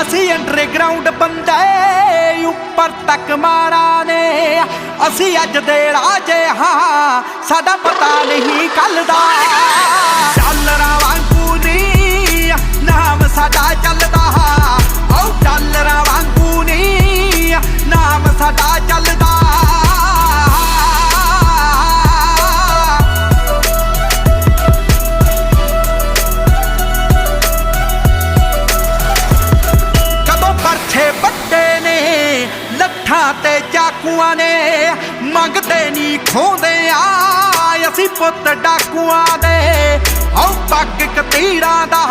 ਅਸੀਂ ਅੰਡਰਗਰਾਉਂਡ ਬੰਦੇ ਉੱਪਰ ਤੱਕ ਮਾਰਾ ਨੇ ਅਸੀਂ ਅੱਜ ਦੇ ਰਾਜੇ ਹਾਂ, ਸਾਡਾ ਪਤਾ ਨਹੀਂ ਕੱਲ ਦਾ। ਡਾਲਰਾਂ ਵਾਂਗੂ ਨੀ, ਨਾਮ ਸਾਡਾ ਚੱਲਦਾ। ਓ ਡਾਲਰਾਂ ਵਾਂਗੂ ਨਹੀਂ ਨਾਮ ਸਾਡਾ ਚੱਲਦਾ। ਤੇ ਚਾਕੂਆਂ ਨੇ ਮੰਗਦੇ ਨਹੀਂ ਖੋਦੇ ਆ। ਅਸੀਂ ਪੁੱਤ ਡਾਕੂਆਂ ਦੇ। ਹਉ ਪੱਕ ਕਤੀੜਾਂ ਦਾ